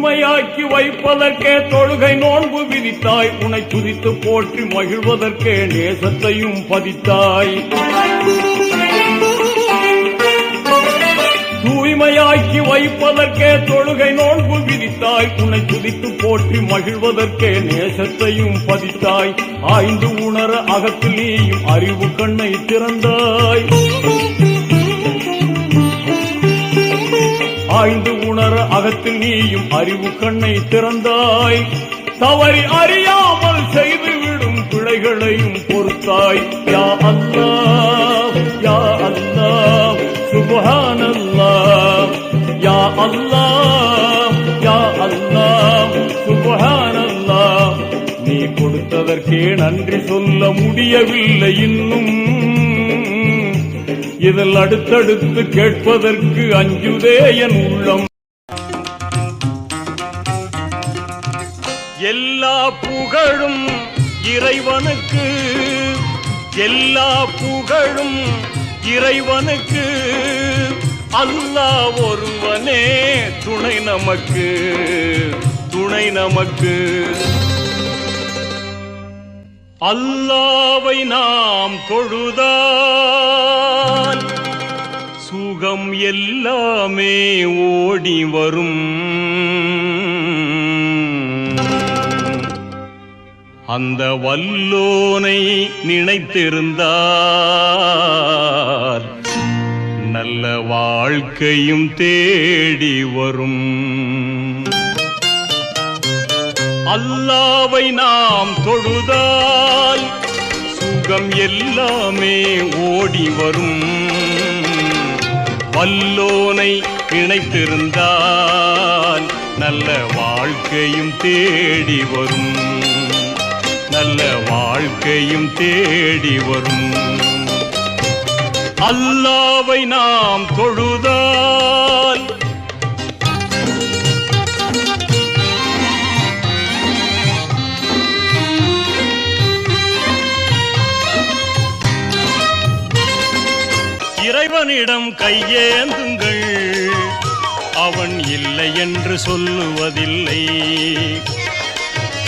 தூய்மையாக்கி வைப்பதற்கே தொழுகை நோன்பு விதித்தாய். உனை துதித்து போற்றி மகிழ்வதற்கே நேசத்தையும் பதித்தாய். தூய்மையாக்கி வைப்பதற்கே தொழுகை நோன்பு விதித்தாய். உன்னை துதித்து போற்றி மகிழ்வதற்கே நேசத்தையும் பதித்தாய். ஆய்ந்து உணர அகத்தில் நீயும் அறிவு கண்ணை திறந்தாய். உணர நீயும் அறிவு கண்ணை திறந்தாய். தவறி அறியாமல் செய்துவிடும் பிழைகளையும் பொறுத்தாய். யா அல்லா யா அல்லாஹ் சுப்ஹானல்லாஹ். யா அல்லா யா அல்லாஹ் சுப்ஹானல்லாஹ். நீ கொடுத்ததற்கே நன்றி சொல்ல முடியவில்லை இன்னும். இதில் அடுத்தடுத்து கேட்பதற்கு அஞ்சுதே என் உள்ளம். எல்லா புகழும் இறைவனுக்கு எல்லா புகழும் இறைவனுக்கு அல்லா ஒருவனே துணை நமக்கு துணை நமக்கு. அல்லாவை நாம் தொழுதால் சுகம் எல்லாமே ஓடி வரும். அந்த வல்லோனை நினைத்திருந்தால் நல்ல வாழ்க்கையும் தேடி வரும். அல்லாவை நாம் தொழுதால் சுகம் எல்லாமே ஓடி வரும். வல்லோனை இணைத்திருந்தால் நல்ல வாழ்க்கையும் தேடி வரும். நல்ல வாழ்க்கையும் தேடி வரும். அல்லாவை நாம் தொழுதால் இறைவனிடம் கையேந்துங்கள். அவன் இல்லை என்று சொல்லுவதில்லை.